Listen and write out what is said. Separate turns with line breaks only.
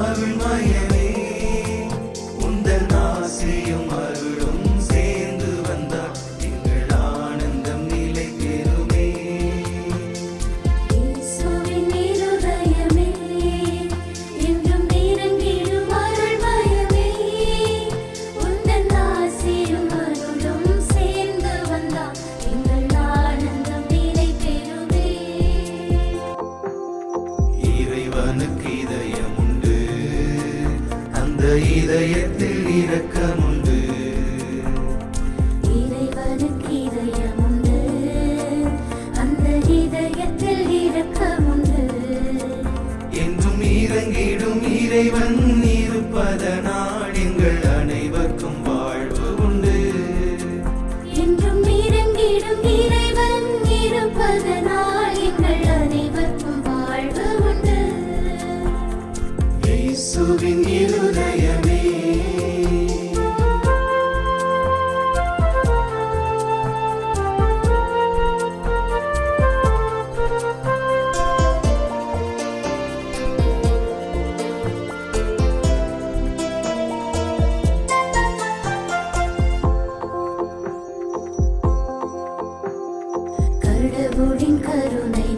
ஆவில் மயமே உந்தன் ஆசையும் அருளும் சேர்ந்து வந்தால் எங்கள் ஆனந்தம் நிலை பெறுமே. இறைவனுக்கு இதைய இதயத்தில் இரக்கமுண்டு. என்றும் இறங்கிடும் இறைவன் இருப்பதனால் எங்கள் அனைவருக்கும் வாழ்வு உண்டு.
என்றும் இறங்கிடும் இறைவன் இருப்பதனால் எங்கள் அனைவருக்கும் வாழ்வு உண்டு. கடவுளின் கருணை.